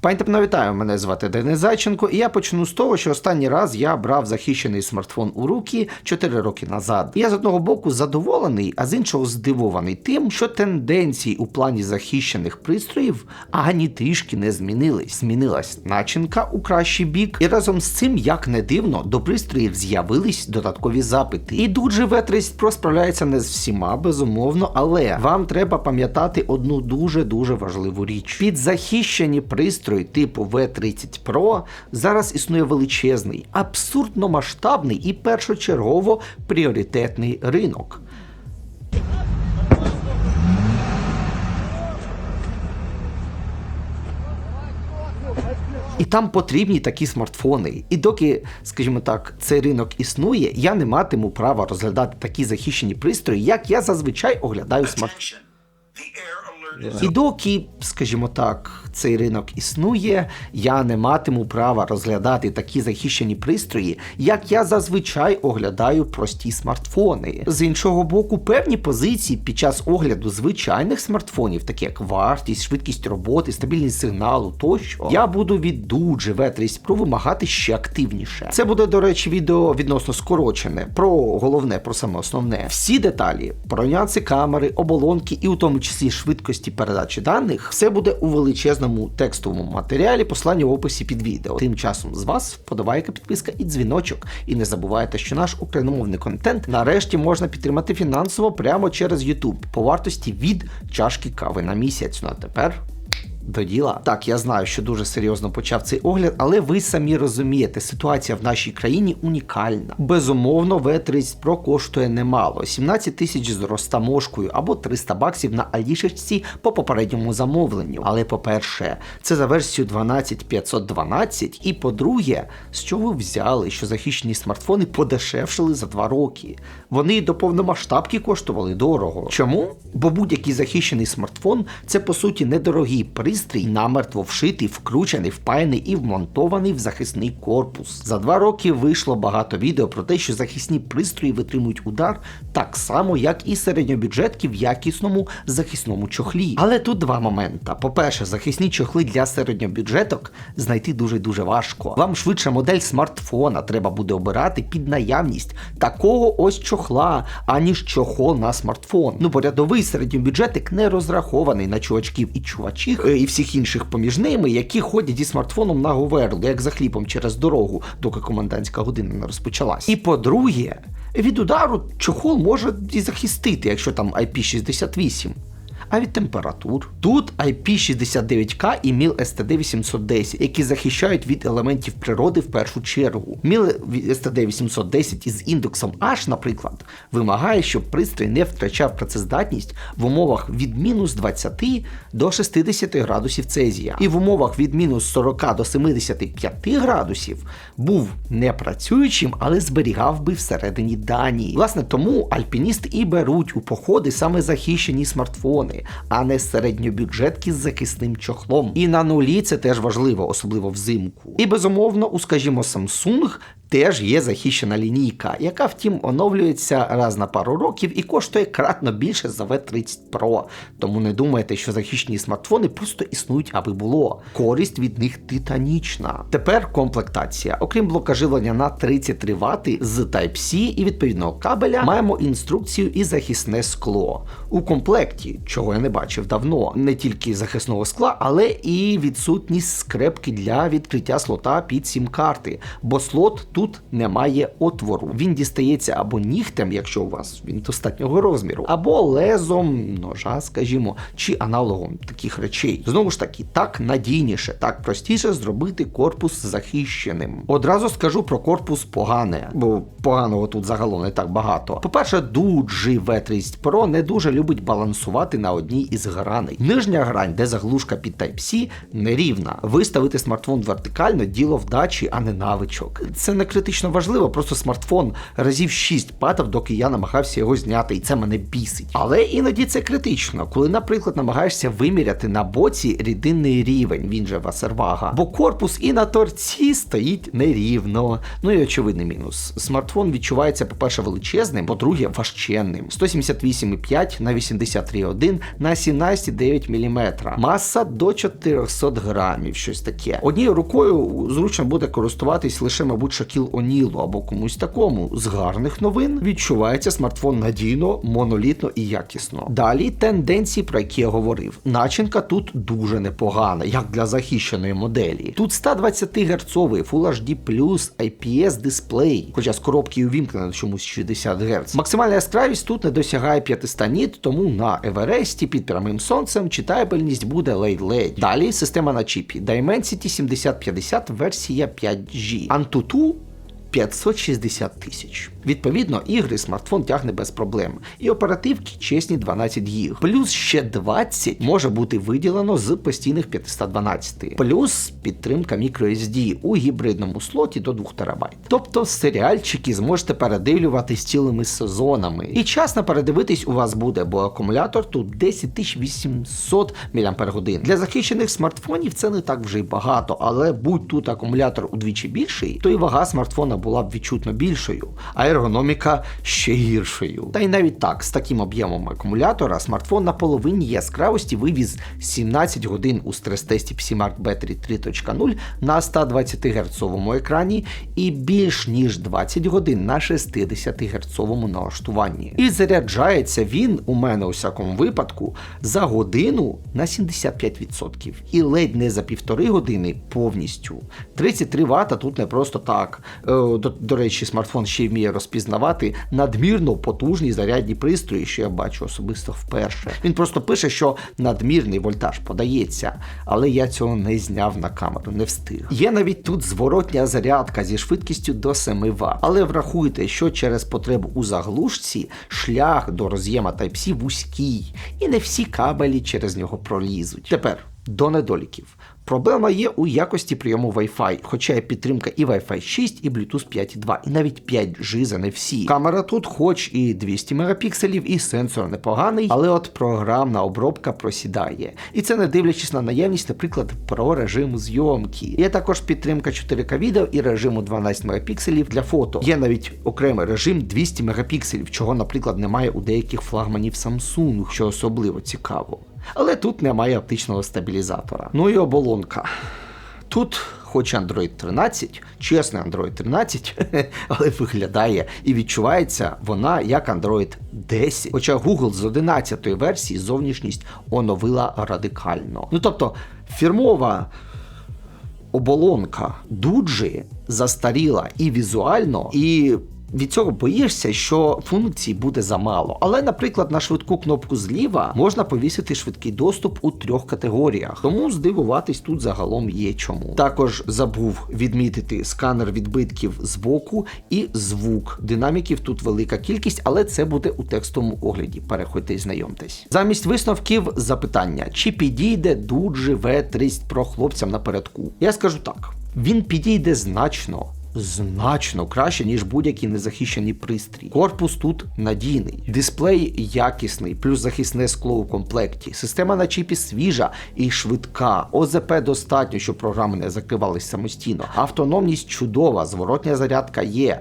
Пані та вітаю, мене звати Денис Зайченко, і я почну з того, що останній раз я брав захищений смартфон у руки 4 роки назад. Я з одного боку задоволений, а з іншого здивований тим, що тенденції у плані захищених пристроїв ані трішки не змінились. Змінилась начинка у кращий бік, і разом з цим, як не дивно, до пристроїв з'явились додаткові запити. І тут же V30 Pro справляється не з всіма, безумовно, але вам треба пам'ятати одну дуже дуже важливу річ. Під захищені пристрої типу V30 Pro зараз існує величезний, абсурдно масштабний і першочергово пріоритетний ринок. І там потрібні такі смартфони. І доки, скажімо так, цей ринок існує, я не матиму права розглядати такі захищені пристрої, як я зазвичай оглядаю смартфони. І доки, скажімо так, цей ринок існує, я не матиму права розглядати такі захищені пристрої, як я зазвичай оглядаю прості смартфони. З іншого боку, певні позиції під час огляду звичайних смартфонів, такі як вартість, швидкість роботи, стабільність сигналу тощо, я буду від дуже V30 Pro вимагати ще активніше. Це буде, до речі, відео відносно скорочене, про головне, про саме основне. Всі деталі, про нюанси камери, оболонки і у тому числі швидкості передачі даних, все буде у величезному текстовому матеріалі, посланні в описі під відео. Тим часом з вас вподобайка, підписка і дзвіночок. І не забувайте, що наш україномовний контент нарешті можна підтримати фінансово прямо через YouTube по вартості від чашки кави на місяць. Ну а тепер. До діла. Так, я знаю, що дуже серйозно почав цей огляд, але ви самі розумієте, ситуація в нашій країні унікальна. Безумовно, V30 Pro коштує немало: 17 тисяч з розтаможкою або 300 баксів на Алішечці по попередньому замовленню. Але по-перше, це за версію 12512, і по-друге, з чого ви взяли, що захищені смартфони подешевшили за 2 роки. Вони до повномасштабки коштували дорого. Чому? Бо будь-який захищений смартфон це по суті недорогий пристрій, намертво вшитий, вкручений, впаяний і вмонтований в захисний корпус. За два роки вийшло багато відео про те, що захисні пристрої витримують удар так само, як і середньобюджетки в якісному захисному чохлі. Але тут два моменти. По-перше, захисні чохли для середньобюджеток знайти дуже дуже важко. Вам швидше модель смартфона треба буде обирати під наявність такого ось чохла, аніж чохол на смартфон. Ну, бо рядовий середньобюджетик не розрахований на чувачків і чувачів е, всіх інших поміж ними, які ходять із смартфоном на говерлу, як за хлібом через дорогу, доки комендантська година не розпочалась. І по-друге, від удару чохол може і захистити, якщо там IP68. А від температур. Тут IP69K і MIL STD810, які захищають від елементів природи в першу чергу. MIL STD810 із індексом H, наприклад, вимагає, щоб пристрій не втрачав працездатність в умовах від мінус 20 до 60 градусів Цезія. І в умовах від мінус 40 до 75 градусів був не працюючим, але зберігав би всередині дані. Власне, тому альпіністи і беруть у походи саме захищені смартфони, а не середньобюджетки з захисним чохлом. І на нулі це теж важливо, особливо взимку. І безумовно, у, скажімо, Samsung теж є захищена лінійка, яка, втім, оновлюється раз на пару років і коштує кратно більше за V30 Pro. Тому не думайте, що захищені смартфони просто існують, аби було. Користь від них титанічна. Тепер комплектація. Окрім блока живлення на 33 Вт з Type-C і відповідного кабеля, маємо інструкцію і захисне скло. У комплекті, чого я не бачив давно, не тільки захисного скла, але і відсутність скрепки для відкриття слота під сім-карти, бо слот тут немає отвору. Він дістається або нігтем, якщо у вас він достатнього розміру, або лезом ножа, скажімо, чи аналогом таких речей. Знову ж таки, так надійніше, так простіше зробити корпус захищеним. Одразу скажу про корпус погане, бо поганого тут загалом не так багато. По-перше, дуджі V30 Pro не дуже любить балансувати на одній із граней. Нижня грань, де заглушка під Type-C, нерівна. Виставити смартфон вертикально діло вдачі, а не навичок. Це не критично важливо, просто смартфон разів 6 падав, доки я намагався його зняти, і це мене бісить. Але іноді це критично, коли, наприклад, намагаєшся виміряти на боці рідинний рівень, він же васервага, бо корпус і на торці стоїть нерівно. Ну і очевидний мінус. Смартфон відчувається, по-перше, величезним, по-друге, важченним. 178,5 на 83,1 на 17,9 мм. Маса до 400 грамів, щось таке. Однією рукою зручно буде користуватись лише, мабуть, Шакіл Онілу або комусь такому. З гарних новин відчувається смартфон надійно, монолітно і якісно. Далі тенденції, про які я говорив. Начинка тут дуже непогана, як для захищеної моделі. Тут 120 Гц Full HD IPS дисплей, хоча з коробки увімкнено чомусь 60 Гц. Максимальна яскравість тут не досягає 500 ніт, тому на Евересті під прямим сонцем читабельність буде ледь-ледь. Далі система на чіпі Dimensity 7050 версія 5G. Antutu 560 тисяч. Відповідно, ігри смартфон тягне без проблем. І оперативки чесні 12 гіг. Плюс ще 20 може бути виділено з постійних 512. Плюс підтримка microSD у гібридному слоті до 2 ТБ. Тобто серіальчики зможете передивлювати з цілими сезонами. І час на передивитись у вас буде, бо акумулятор тут 10800 мАч. Для захищених смартфонів це не так вже й багато, але будь тут акумулятор удвічі більший, то і вага смартфона була б відчутно більшою, а ергономіка ще гіршою. Та й навіть так, з таким об'ємом акумулятора смартфон на половині яскравості вивіз 17 годин у стрес-тесті PCMark Battery 3.0 на 120 Гц екрані і більш ніж 20 годин на 60 Гц налаштуванні. І заряджається він у мене у всякому випадку за годину на 75%. І ледь не за півтори години повністю. 33 Вт тут не просто так. Е, до, до речі, смартфон ще вміє розпізнавати надмірно потужні зарядні пристрої, що я бачу особисто вперше. Він просто пише, що надмірний вольтаж подається, але я цього не зняв на камеру, не встиг. Є навіть тут зворотня зарядка зі швидкістю до 7 Вт. Але врахуйте, що через потребу у заглушці шлях до роз'єма Type-C вузький, і не всі кабелі через нього пролізуть. Тепер до недоліків. Проблема є у якості прийому Wi-Fi, хоча є підтримка і Wi-Fi 6, і Bluetooth 5.2, і навіть 5G за не всі. Камера тут, хоч і 200 мегапікселів, і сенсор непоганий, але от програмна обробка просідає. І це не дивлячись на наявність, наприклад, про режим зйомки. Є також підтримка 4К відео і режиму 12 мегапікселів для фото. Є навіть окремий режим 200 мегапікселів, чого, наприклад, немає у деяких флагманів Samsung, що особливо цікаво. Але тут немає оптичного стабілізатора. Ну і оболонка. Тут, хоч Android 13, чесний Android 13, але виглядає і відчувається вона як Android 10. Хоча Google з 11 версії зовнішність оновила радикально. Ну тобто, фірмова. Оболонка дуджі застаріла і візуально, і від цього боїшся, що функцій буде замало. Але, наприклад, на швидку кнопку зліва можна повісити швидкий доступ у трьох категоріях, тому здивуватись тут загалом є чому. Також забув відмітити сканер відбитків збоку і звук. Динаміків тут велика кількість, але це буде у текстовому огляді. Переходьте і знайомтесь. Замість висновків запитання: чи підійде дуджі V30 Pro хлопцям напередку? Я скажу так: він підійде значно значно краще, ніж будь-який незахищений пристрій. Корпус тут надійний, дисплей якісний, плюс захисне скло у комплекті. Система на чіпі свіжа і швидка. ОЗП достатньо, щоб програми не закривались самостійно. Автономність чудова, зворотня зарядка є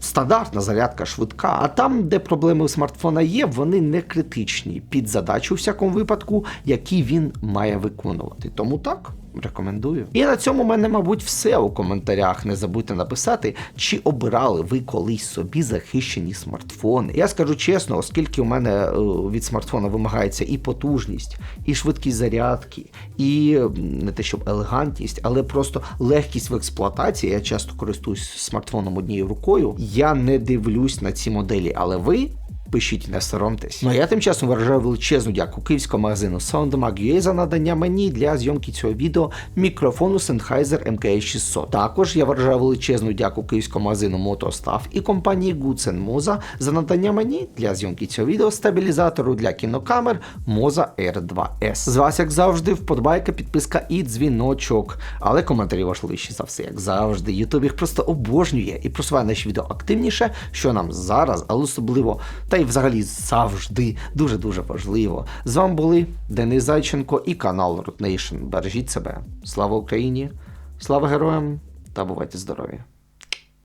стандартна зарядка швидка, а там, де проблеми у смартфона є, вони не критичні під задачу, у всякому випадку, які він має виконувати. Тому так. Рекомендую. І на цьому в мене, мабуть, все у коментарях. Не забудьте написати, чи обирали ви колись собі захищені смартфони. Я скажу чесно, оскільки у мене е, від смартфона вимагається і потужність, і швидкість зарядки, і не те, щоб елегантність, але просто легкість в експлуатації. Я часто користуюсь смартфоном однією рукою. Я не дивлюсь на ці моделі, але ви пишіть, не соромтесь. Ну а я тим часом виражаю величезну дяку київському магазину SoundMag.ua за надання мені для зйомки цього відео мікрофону Sennheiser MKS600. Також я виражаю величезну дяку київському магазину MotoStaff і компанії Goodsen Moza за надання мені для зйомки цього відео стабілізатору для кінокамер Moza R2S. З вас, як завжди, вподобайка, підписка і дзвіночок. Але коментарі важливіші за все, як завжди. Ютуб їх просто обожнює і просуває наші відео активніше, що нам зараз, але особливо, та й взагалі завжди дуже-дуже важливо. З вами були Денис Зайченко і канал Root Nation. Бережіть себе. Слава Україні! Слава героям та бувайте здорові!